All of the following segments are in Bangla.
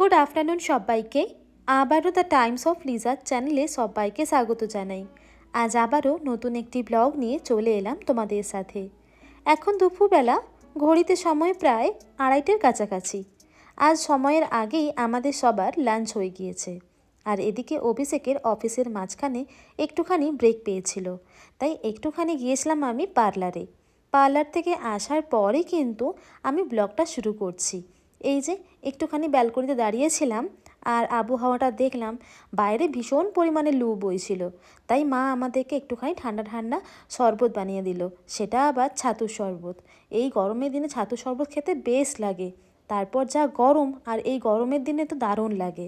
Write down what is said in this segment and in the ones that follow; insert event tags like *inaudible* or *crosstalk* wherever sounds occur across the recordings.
গুড আফটারনুন সবাইকে। আবারও দ্য টাইমস অফ লিজার চ্যানেলে সবাইকে স্বাগত জানাই। আজ আবারও নতুন একটি ব্লগ নিয়ে চলে এলাম তোমাদের সাথে। এখন দুপুরবেলা, ঘড়িতে সময় প্রায় আড়াইটের কাছাকাছি। আজ সময়ের আগেই আমাদের সবার লাঞ্চ হয়ে গিয়েছে। আর এদিকে অভিষেকের অফিসের মাঝখানে একটুখানি ব্রেক পেয়েছিল। তাই একটুখানি গিয়েছিলাম আমি পার্লারে পার্লার থেকে আসার পরে কিন্তু আমি ব্লগটা শুরু করছি। এই যে একটুখানি ব্যালকনিতে দাঁড়িয়েছিলাম আর আবহাওয়াটা দেখলাম, বাইরে ভীষণ পরিমাণে লু বইছিল। তাই মা আমাদেরকে একটুখানি ঠান্ডা ঠান্ডা শরবত বানিয়ে দিল, সেটা আবার ছাতুর শরবত। এই গরমের দিনে ছাতুর শরবত খেতে বেশ লাগে। তারপর যা গরম, আর এই গরমের দিনে তো দারুণ লাগে।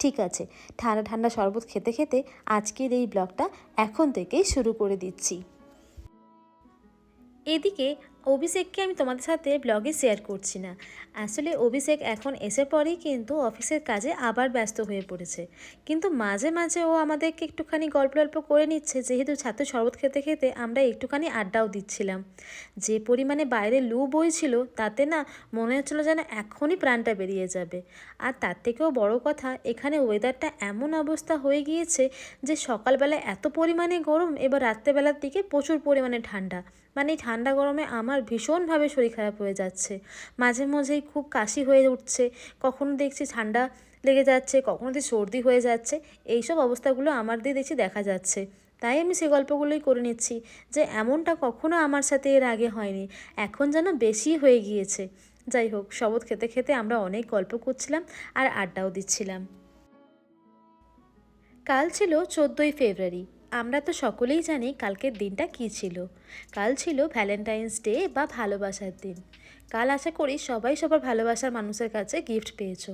ঠিক আছে, ঠান্ডা ঠান্ডা শরবত খেতে খেতে আজকের এই ব্লগটা এখন থেকেই শুরু করে দিচ্ছি। এদিকে অভিষেককে আমি তোমাদের সাথে ব্লগে শেয়ার করছি না। আসলে অভিষেক এখন এসে পরেই কিন্তু অফিসের কাজে আবার ব্যস্ত হয়ে পড়েছে। কিন্তু মাঝে মাঝে ও আমাদেরকে একটুখানি গল্প গল্প করে নিচ্ছে, যেহেতু ছাত্র শরবত খেতে খেতে আমরা একটুখানি আড্ডাও দিচ্ছিলাম। যে পরিমাণে বাইরে লু বইছিল, তাতে না মনে হচ্ছিল যেন এখনই প্রাণটা বেরিয়ে যাবে। আর তার থেকেও বড় কথা, এখানে ওয়েদারটা এমন অবস্থা হয়ে গিয়েছে যে সকালবেলা এত পরিমাণে গরম, এবার রাত্রেবেলার দিকে প্রচুর পরিমাণে ঠান্ডা। মানে এই ঠান্ডা গরমে আমার ভীষণভাবে শরীর খারাপ হয়ে যাচ্ছে। মাঝে মাঝেই খুব কাশি হয়ে উঠছে, কখনো দেখছি ঠান্ডা লেগে যাচ্ছে, কখনো দেখছি সর্দি হয়ে যাচ্ছে, এইসব অবস্থাগুলো আমার দিয়ে দেখছি দেখা যাচ্ছে। তাই আমি সেই গল্পগুলোই করে নিচ্ছি যে এমনটা কখনো আমার সাথে এর আগে হয়নি, এখন যেন বেশি হয়ে গিয়েছে। যাই হোক শবত খেতে খেতে আমরা অনেক গল্প করছিলাম আর আড্ডাও দিচ্ছিলাম। কাল ছিল চোদ্দোই ফেব্রুয়ারি আমরা তো সকলেই জানি কালকের দিনটা কি ছিল। কাল ছিল ভ্যালেন্টাইন্স ডে বা ভালোবাসার দিন। কাল আশা করি সবাই সবার ভালোবাসার মানুষের কাছে গিফট পেয়েছ।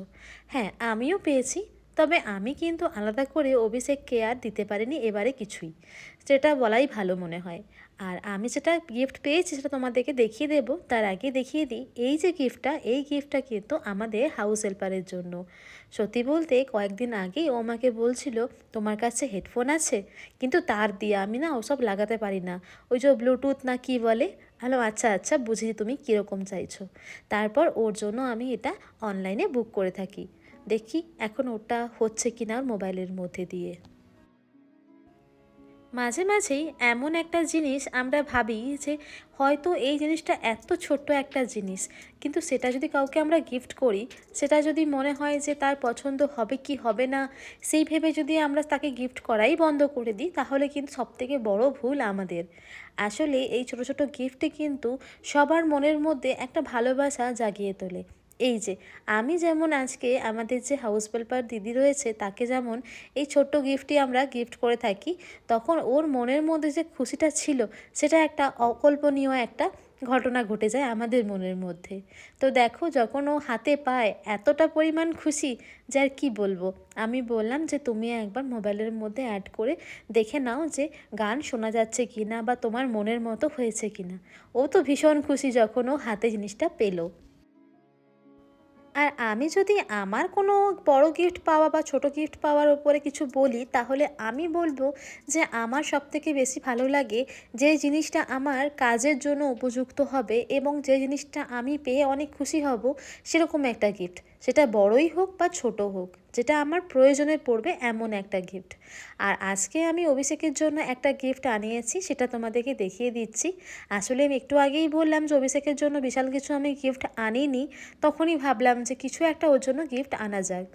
হ্যাঁ আমিও পেয়েছি। তবে আমি কিন্তু আলাদা করে অভিষেককে আর দিতে পারিনি এবারে কিছুই। সেটা বলাই ভালো মনে হয়। আর আমি যেটা গিফট পেয়েছি সেটা তোমাদেরকে দেখিয়ে দেবো। তার আগে দেখিয়ে দিই, এই যে গিফটটা এই গিফটটা কিন্তু আমাদের হাউস হেল্পারের জন্য। সত্যি বলতে কয়েকদিন আগেই ও আমাকে বলছিল, তোমার কাছে হেডফোন আছে, কিন্তু তার দিয়ে আমি না ওসব লাগাতে পারি না। ওই যে ব্লুটুথ না কি বলে? হ্যালো আচ্ছা আচ্ছা বুঝি তুমি কীরকম চাইছো? তারপর ওর জন্য আমি এটা অনলাইনে বুক করে থাকি। দেখি এখন ওটা হচ্ছে কি না ওর মোবাইলের মধ্যে দিয়ে। মাঝে মাঝেই এমন একটা জিনিস আমরা ভাবি যে হয়তো এই জিনিসটা এত ছোট্ট একটা জিনিস, কিন্তু সেটা যদি কাউকে আমরা গিফট করি, সেটা যদি মনে হয় যে তার পছন্দ হবে কি হবে না, সেই ভেবে যদি আমরা তাকে গিফট করাই বন্ধ করে দিই, তাহলে কিন্তু সবথেকে বড় ভুল আমাদের। আসলে এই ছোট ছোট গিফটে কিন্তু সবার মনের মধ্যে একটা ভালোবাসা জাগিয়ে তোলে। এই যে, আমি যেমন আজকে আমাদের যে হাউস হেল্পার দিদি রয়েছে, তাকে যেমন এই ছোট্ট গিফটই আমরা গিফট করে থাকি, তখন ওর মনের মধ্যে যে খুশিটা ছিল, সেটা একটা অকল্পনীয় একটা ঘটনা ঘটে যায় আমাদের মনের মধ্যে। তো দেখো, যখন ও হাতে পায় এতটা পরিমাণ খুশি, যে আর কী বলব? আমি বললাম যে, তুমি একবার মোবাইলের মধ্যে অ্যাড করে দেখে নাও যে গান শোনা যাচ্ছে কি না বা তোমার মনের মতো হয়েছে কি না ও তো ভীষণ খুশি যখন ও হাতে জিনিসটা পেল। আর আমি যদি আমার কোনো বড় গিফট পাওয়া বা ছোট গিফট পাওয়ার উপরে কিছু বলি, তাহলে আমি বলব যে আমার সবথেকে বেশি ভালো লাগে যে জিনিসটা আমার কাজের জন্য উপযুক্ত হবে এবং যে জিনিসটা আমি পেয়ে অনেক খুশি হব, সেরকম একটা গিফট সেটা বড়ই হোক বা ছোট হোক। যেটা আমার প্রয়োজনে পড়বে এমন একটা গিফট আর আজকে আমি অভিষেকের জন্য একটা গিফট আনিয়েছি, সেটা তোমাদেরকে দেখিয়ে দিচ্ছি। আসলে আমি একটু আগেই বললাম যে অভিষেকের জন্য বিশাল কিছু আমি গিফট আনিনি, তখনই ভাবলাম যে কিছু একটা ওর জন্য গিফট আনা যাক।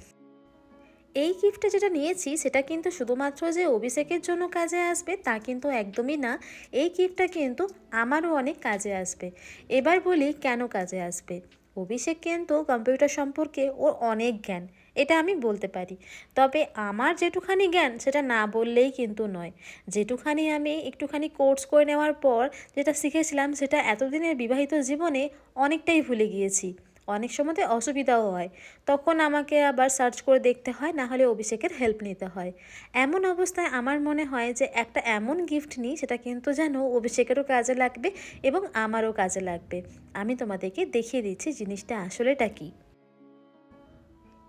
এই গিফটটা যেটা নিয়েছি, সেটা কিন্তু শুধুমাত্র যে অভিষেকের জন্য কাজে আসবে তা কিন্তু একদমই না। এই গিফটটা কিন্তু আমারও অনেক কাজে আসবে। এবার বলি কেন কাজে আসবে? অভিষেক কিন্তু কম্পিউটার সম্পর্কে ওর অনেক জ্ঞান। এটা আমি বলতে পারি। তবে আমার যেটুখানি জ্ঞান, সেটা না বললেই কিন্তু নয়। যেটুখানি আমি একটুখানি কোর্স করে নেওয়ার পর যেটা শিখেছিলাম, সেটা এতদিনের বিবাহিত জীবনে অনেকটাই ভুলে গিয়েছি। অনেক সময়তে অসুবিধাও হয়। তখন আমাকে আবার সার্চ করে দেখতে হয়, না হলে অভিষেকের হেল্প নিতে হয়। এমন অবস্থায় আমার মনে হয় যে, একটা এমন গিফট নিই, সেটা কিন্তু যেন অভিষেকেরও কাজে লাগবে এবং আমারও কাজে লাগবে। আমি তোমাদেরকে দেখিয়ে দিচ্ছি জিনিসটা আসলেটা কী।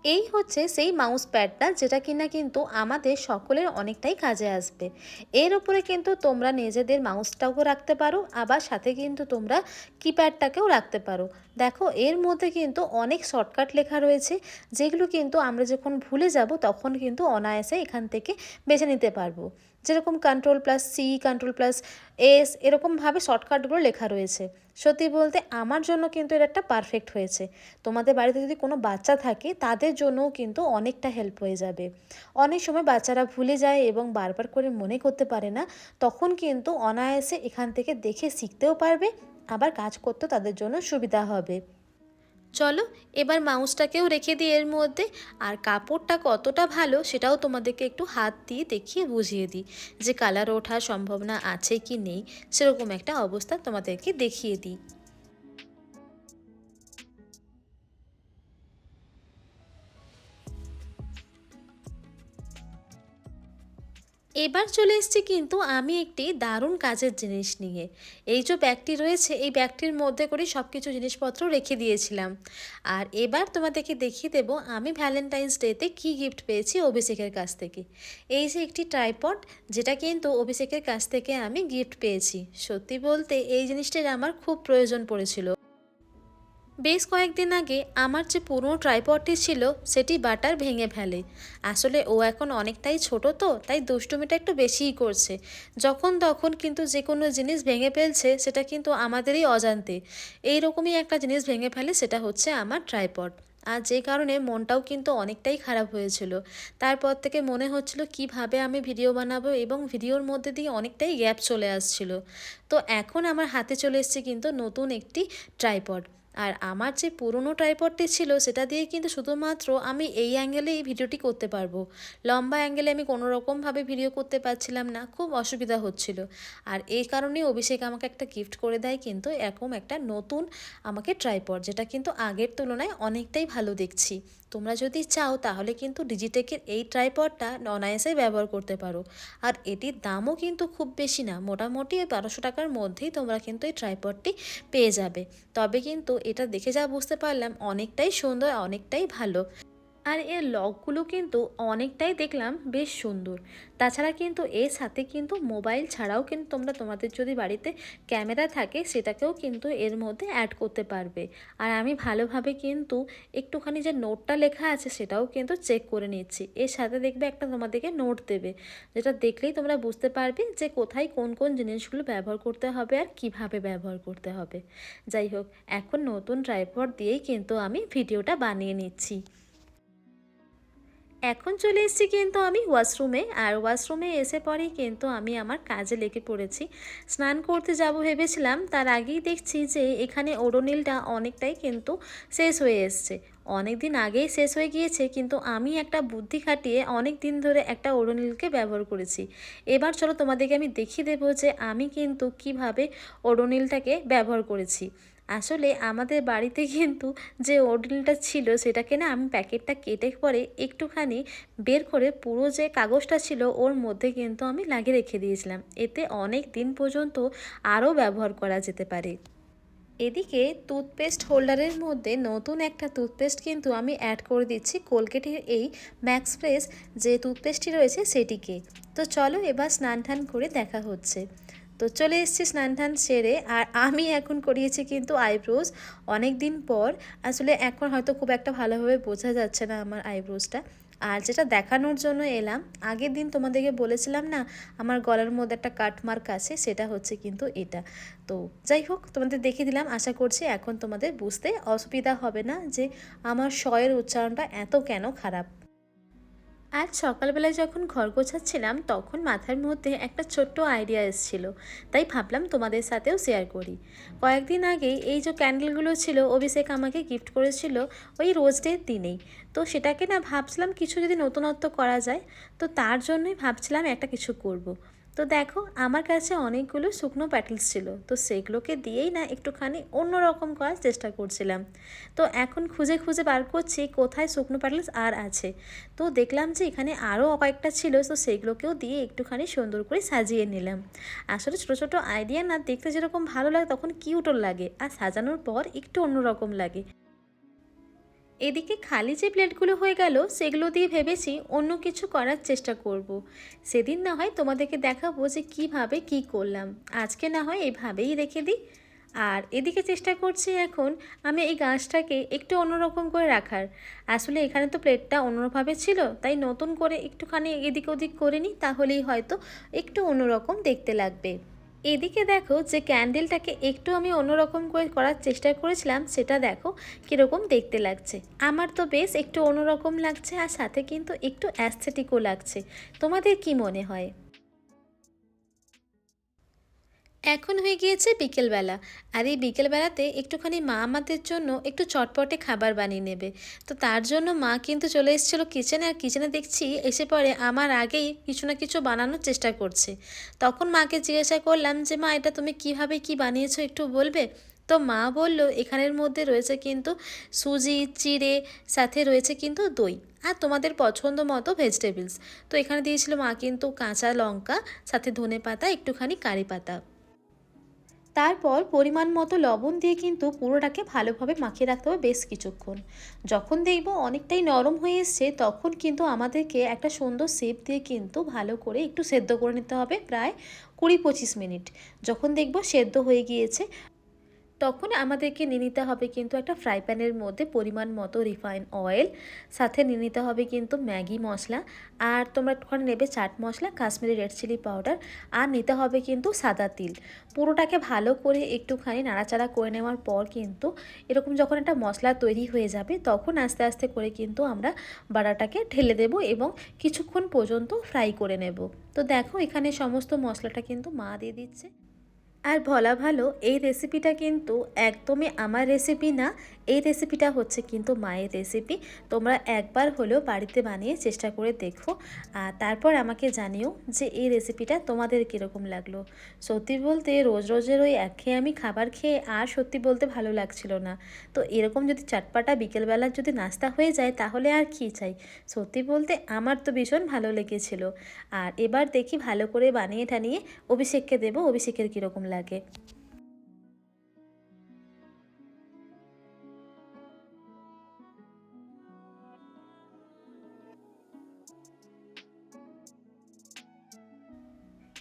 এই হচ্ছে সেই মাউস প্যাডটা যেটা কিনা কিন্তু আমাদের সকলের অনেকটাই কাজে আসবে। এর উপরে কিন্তু তোমরা নিজেদের মাউসটাকেও রাখতে পারো, আবার সাথে কিন্তু তোমরা কিপ্যাডটাকেও রাখতে পারো। দেখো, এর মধ্যে কিন্তু অনেক শর্টকাট লেখা রয়েছে, যেগুলো কিন্তু আমরা যখন ভুলে যাব, তখন কিন্তু অনায়াসে এখান থেকে বেছে নিতে পারব। যেরকম control plus C control plus S এরকমভাবে শর্টকাটগুলো লেখা রয়েছে। সত্যি বলতে আমার জন্য কিন্তু এটা একটা পারফেক্ট হয়েছে। তোমাদের বাড়িতে যদি কোনো বাচ্চা থাকে, তাদের জন্যও কিন্তু অনেকটা হেল্প হয়ে যাবে। অনেক সময় বাচ্চারা ভুলে যায় এবং বারবার করে মনে করতে পারে না, তখন কিন্তু অনায়াসে এখান থেকে দেখে শিখতেও পারবে, আবার কাজ করতেও তাদের জন্য সুবিধা হবে। চলো, এবার মাউসটাকেও রেখে দিই এর মধ্যে। আর কাপড়টা কতটা ভালো সেটাও তোমাদেরকে একটু হাত দিয়ে দেখিয়ে বুঝিয়ে দিই যে কালার ওঠার সম্ভাবনা আছে কি নেই, সেরকম একটা অবস্থা তোমাদেরকে দেখিয়ে দিই। এবার চলে এসেছি কিন্তু আমি একটি দারুণ কাজের জিনিস নিয়ে। এই যে ব্যাগটি রয়েছে, এই ব্যাগটির মধ্যে করে সব কিছু জিনিসপত্র রেখে দিয়েছিলাম। আর এবার তোমাদেরকে দেখিয়ে দেব আমি ভ্যালেন্টাইন্স ডেতে কী গিফট পেয়েছি অভিষেকের কাছ থেকে। এই যে একটি ট্রাইপড যেটা কিন্তু অভিষেকের কাছ থেকে আমি গিফট পেয়েছি। সত্যি বলতে এই জিনিসটার আমার খুব প্রয়োজন পড়েছিল। বেশ কয়েকদিন আগে আমার যে পুরনো ট্রাইপডটি ছিল, সেটি বাটার ভেঙে ফেলে। আসলে ও এখন অনেকটাই ছোট তো, তাই দুষ্টুমিটা একটু বেশিই করছে। যখন তখন কিন্তু যে কোনো জিনিস ভেঙে ফেলছে, সেটা কিন্তু আমাদেরই অজান্তে। এই রকমই একটা জিনিস ভেঙে ফেলে, সেটা হচ্ছে আমার ট্রাইপড। আর যে কারণে মনটাও কিন্তু অনেকটাই খারাপ হয়েছিল। তারপর থেকে মনে হচ্ছিল, কীভাবে আমি ভিডিও বানাবো এবং ভিডিওর মধ্যে দিয়ে অনেকটাই গ্যাপ চলে আসছিল। তো এখন আমার হাতে চলে এসছে কিন্তু নতুন একটি ট্রাইপড। আর আমার যে পুরনো ট্রাইপডটি ছিল, সেটা দিয়ে কিন্তু শুধুমাত্র আমি এই অ্যাঙ্গেলে এই ভিডিওটি করতে পারব। লম্বা অ্যাঙ্গেলে আমি কোনো রকমভাবে ভিডিও করতে পারছিলাম না, খুব অসুবিধা হচ্ছিল। আর এই কারণে অভিষেক আমাকে একটা গিফট করে দেয় কিন্তু এরকম একটা নতুন আমাকে ট্রাইপড যেটা কিন্তু আগের তুলনায় অনেকটাই ভালো দেখছি। তোমরা যদি চাও তাহলে কিন্তু ডিজিটেকের এই ট্রাইপডটা অনায়াসে ব্যবহার করতে পারো। আর এটির দামও কিন্তু খুব বেশি না, মোটামুটি ওই বারোশো টাকার মধ্যেই তোমরা কিন্তু এই ট্রাইপডটি পেয়ে যাবে। তবে কিন্তু এটা দেখে যা বুঝতে পারলাম, অনেকটাই সুন্দর, অনেকটাই ভালো। আর এর লকগুলো কিন্তু অনেকটাই দেখলাম বেশ সুন্দর। তাছাড়া কিন্তু এর সাথে কিন্তু মোবাইল ছাড়াও কিন্তু তোমরা তোমাদের যদি বাড়িতে ক্যামেরা থাকে সেটাকেও কিন্তু এর মধ্যে অ্যাড করতে পারবে। আর আমি ভালোভাবে কিন্তু একটুখানি যে নোটটা লেখা আছে সেটাও কিন্তু চেক করে নিচ্ছি। এর সাথে দেখবে একটা তোমাদেরকে নোট দেবে, যেটা দেখলেই তোমরা বুঝতে পারবে যে কোথায় কোন কোন জিনিসগুলো ব্যবহার করতে হবে আর কীভাবে ব্যবহার করতে হবে। যাই হোক, এখন নতুন ট্রাইপড দিয়েই কিন্তু আমি ভিডিওটা বানিয়ে নিচ্ছি। এখন চলে এসেছি কিন্তু আমি ওয়াশরুমে, আর ওয়াশরুমে এসে পরেই কিন্তু আমি আমার কাজে লেগে পড়েছি। স্নান করতে যাব ভেবেছিলাম, তার আগেই দেখছি যে এখানে ওডোনিলটা অনেকটাই কিন্তু শেষ হয়ে এসছে। অনেক দিন আগেই শেষ হয়ে গিয়েছে, কিন্তু আমি একটা বুদ্ধি খাটিয়ে অনেক দিন ধরে একটা ওডোনিলকে ব্যবহার করেছি। এবার চলো তোমাদেরকে আমি দেখিয়ে দেবো যে আমি কিন্তু কীভাবে ওডোনিলটাকে ব্যবহার করেছি। আসলে আমাদের বাড়িতে *laughs* কিন্তু যে ওডনিলটা ছিল সেটাকে না আমি প্যাকেটটা কেটে পরে একটুখানি বের করে পুরো যে কাগজটা ছিল ওর মধ্যে কিন্তু আমি লাগিয়ে রেখে দিয়েছিলাম। এতে অনেক দিন পর্যন্ত আরও ব্যবহার করা যেতে পারে। এদিকে টুথপেস্ট হোল্ডারের মধ্যে নতুন একটা টুথপেস্ট কিন্তু আমি অ্যাড করে দিচ্ছি কোলগেটের এই ম্যাক্স ফ্রেশ যে টুথপেস্টটি রয়েছে সেটিকে। তো চলো এবার স্নান টান করে দেখা হচ্ছে। তো চলে এসেছি স্নান টান সেরে, আর আমি এখন করিয়েছি কিন্তু আইব্রোজ অনেক দিন পর। আসলে এখন হয়তো খুব একটা ভালোভাবে বোঝা যাচ্ছে না আমার আইব্রোজটা আর যেটা দেখানোর জন্য এলাম, আগের দিন তোমাদেরকে বলেছিলাম না, আমার গলার মধ্যে একটা কাটমার্ক আছে, সেটা হচ্ছে কিন্তু এটা। তো যাই হোক, তোমাদের দেখিয়ে দিলাম, আশা করছি এখন তোমাদের বুঝতে অসুবিধা হবে না যে আমার শয়ের উচ্চারণটা এত কেন খারাপ। আজ সকালবেলায় যখন ঘর গোছাচ্ছিলাম, তখন মাথার মধ্যে একটা ছোট্ট আইডিয়া এসেছিল। তাই ভাবলাম তোমাদের সাথেও শেয়ার করি। কয়েকদিন আগেই এই যে ক্যান্ডেলগুলো ছিল, অভিষেক আমাকে গিফট করেছিল ওই রোজ ডের দিনেই। তো সেটাকে না ভাবছিলাম কিছু যদি নতুনত্ব করা যায়, তো তার জন্যই ভাবছিলাম একটা কিছু করব। তো দেখো, আমার কাছে অনেকগুলো শুকনো প্যাটেলস ছিল, তো সেগুলোকে দিয়েই না একটুখানি অন্যরকম করার চেষ্টা করছিলাম। তো এখন খুঁজে খুঁজে বার করছি কোথায় শুকনো প্যাটেলস আর আছে। তো দেখলাম যে এখানে আরও কয়েকটা ছিল, তো সেগুলোকেও দিয়ে একটুখানি সুন্দর করে সাজিয়ে নিলাম। আসলে ছোটো ছোটো আইডিয়া না দেখতে যেরকম ভালো লাগে, তখন কিউটও লাগে, আর সাজানোর পর একটু অন্যরকম লাগে। এদিকে খালি যে প্লেটগুলো হয়ে গেল, সেগুলো দিয়ে ভেবেছি অন্য কিছু করার চেষ্টা করব। সেদিন না হয় তোমাদেরকে দেখাবো যে কীভাবে কি করলাম। আজকে না হয় এইভাবেই রেখে দিই। আর এদিকে চেষ্টা করছি এখন আমি এই গাছটাকে একটু অন্যরকম করে রাখার। আসলে এখানে তো প্লেটটা অন্যভাবে ছিল, তাই নতুন করে একটুখানি এদিক ওদিক করে নিই, তাহলেই হয়তো একটু অন্যরকম দেখতে লাগবে। এদিকে দেখো যে ক্যান্ডেলটাকে একটু আমি অন্যরকম করে করার চেষ্টা করেছিলাম, সেটা দেখো কীরকম দেখতে লাগছে। আমার তো বেশ একটু অন্যরকম লাগছে আর সাথে কিন্তু একটু অ্যাস্থেটিকও লাগছে। তোমাদের কি মনে হয়? এখন হয়ে গিয়েছে বিকেলবেলা। আর এই বিকেলবেলাতে একটুখানি মা আমাদের জন্য একটু চটপটে খাবার বানিয়ে নেবে। তো তার জন্য মা কিন্তু চলে এসেছিল কিচেনে আর কিচেনে দেখছি এসে পরে আমার আগেই কিছু না কিছু বানানোর চেষ্টা করছে। তখন মাকে জিজ্ঞাসা করলাম যে, মা, এটা তুমি কীভাবে কি বানিয়েছো একটু বলবে? তো মা বলল, এখানের মধ্যে রয়েছে কিন্তু সুজি, চিড়ে, সাথে রয়েছে কিন্তু দই আর তোমাদের পছন্দ মতো ভেজিটেবলস তো এখানে দিয়েছিল মা কিন্তু কাঁচা লঙ্কা, সাথে ধনে পাতা একটুখানি কারি পাতা তারপর পরিমাণ মতো লবণ দিয়ে কিন্তু পুরোটাকে ভালোভাবে মাখিয়ে রাখতে হবে বেশ কিছুক্ষণ। যখন দেখব অনেকটাই নরম হয়ে এসছে, তখন কিন্তু আমাদেরকে একটা সুন্দর শেপ দিয়ে কিন্তু ভালো করে একটু সেদ্ধ করে নিতে হবে প্রায় কুড়ি পঁচিশ মিনিট। যখন দেখব সেদ্ধ হয়ে গিয়েছে তখন আমাদেরকে নিয়ে নিতে হবে কিন্তু একটা ফ্রাই প্যানের মধ্যে পরিমাণ মতো রিফাইন অয়েল সাথে নিয়ে নিতে হবে কিন্তু ম্যাগি মশলা, আর তোমরা একটুখানি নেবে chaat masala, Kashmiri red chilli powder আর নিতে হবে কিন্তু সাদা তিল। পুরোটাকে ভালো করে একটুখানি নাড়াচাড়া করে নেওয়ার পর কিন্তু এরকম যখন একটা মশলা তৈরি হয়ে যাবে, তখন আস্তে আস্তে করে কিন্তু আমরা বাড়াটাকে ঢেলে দেব এবং কিছুক্ষণ পর্যন্ত ফ্রাই করে নেব। তো দেখো এখানে সমস্ত মশলাটা কিন্তু মা দিয়ে দিচ্ছে। আর ভলা ভালো এই রেসিপিটা কিন্তু একদমই আমার রেসিপি না এই রেসিপিটা হচ্ছে কিন্তু মায়ের রেসিপি তোমরা একবার হলেও বাড়িতে বানিয়ে চেষ্টা করে দেখো। আর তারপর আমাকে জানিও যে এই রেসিপিটা তোমাদের কীরকম লাগল। সত্যি বলতে রোজ রোজের ওই একঘেয়েমি খাবার খেয়ে আর সত্যি বলতে ভালো লাগছিল না। তো এরকম যদি চাটপাটা বিকেলবেলার যদি নাস্তা হয়ে যায় তাহলে আর কী চাই? সত্যি বলতে আমার তো ভীষণ ভালো লেগেছিল। আর এবার দেখি ভালো করে বানিয়ে টানিয়ে অভিষেককে দেবো, অভিষেকের কীরকম লাগে।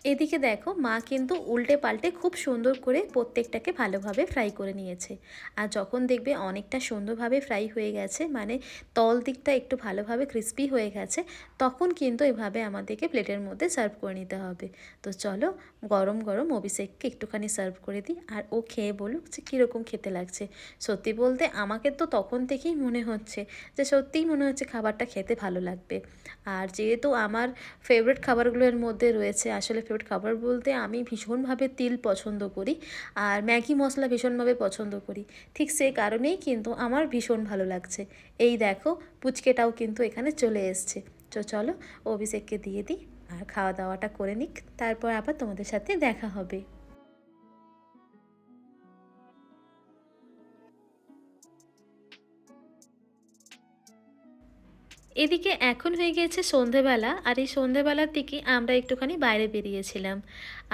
এদিকে দেখো মা কিন্তু উল্টে পাল্টে খুব সুন্দর করে প্রত্যেকটাকে ভালোভাবে ফ্রাই করে নিয়েছে। আর যখন দেখবে অনেকটা সুন্দরভাবে ফ্রাই হয়ে গেছে মানে তল দিকটা একটু ভালোভাবে ক্রিস্পি হয়ে গেছে, তখন কিন্তু এভাবে আমাদেরকে প্লেটের মধ্যে সার্ভ করে নিতে হবে। তো চলো গরম গরম অভিষেককে একটুখানি সার্ভ করে দিই, আর ও খেয়ে বলুক যে কীরকম খেতে লাগছে। সত্যি বলতে আমাকে তো তখন থেকেই মনে হচ্ছে যে সত্যিই মনে হচ্ছে খাবারটা খেতে ভালো লাগবে। আর যেহেতু আমার ফেভারিট খাবারগুলোর মধ্যে রয়েছে, আসলে ফেভারিট খাবার বলতে আমি ভীষণভাবে তিল পছন্দ করি আর ম্যাগি মশলা ভীষণভাবে পছন্দ করি। ঠিক সেই কারণেই কিন্তু আমার ভীষণ ভালো লাগছে। এই দেখো, পুচকেটাও কিন্তু এখানে চলে এসছে। তো চলো, অভিষেককে দিয়ে দিই আর খাওয়া দাওয়াটা করে নিক, তারপর আবার তোমাদের সাথে দেখা হবে। এদিকে এখন হয়ে গিয়েছে সন্ধেবেলা আর এই সন্ধেবেলার দিকে আমরা একটুখানি বাইরে বেরিয়েছিলাম।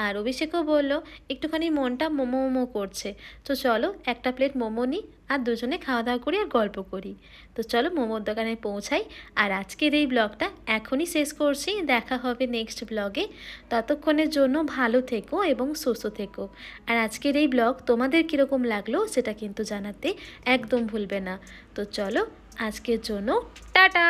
আর অভিষেকও বলল, একটুখানি মনটা মোমো মোমো করছে। তো চলো একটা প্লেট মোমো নিই আর দুজনে খাওয়া দাওয়া করি আর গল্প করি। তো চলো মোমোর দোকানে পৌঁছাই। আর আজকের এই ব্লগটা এখনই শেষ করছি। দেখা হবে নেক্সট ব্লগে। ততক্ষণের জন্য ভালো থেকো এবং সুস্থ থেকো। আর আজকের এই ব্লগ তোমাদের কীরকম লাগল সেটা কিন্তু জানাতে একদম ভুলবে না। তো চলো আজকের জন্য টাটা।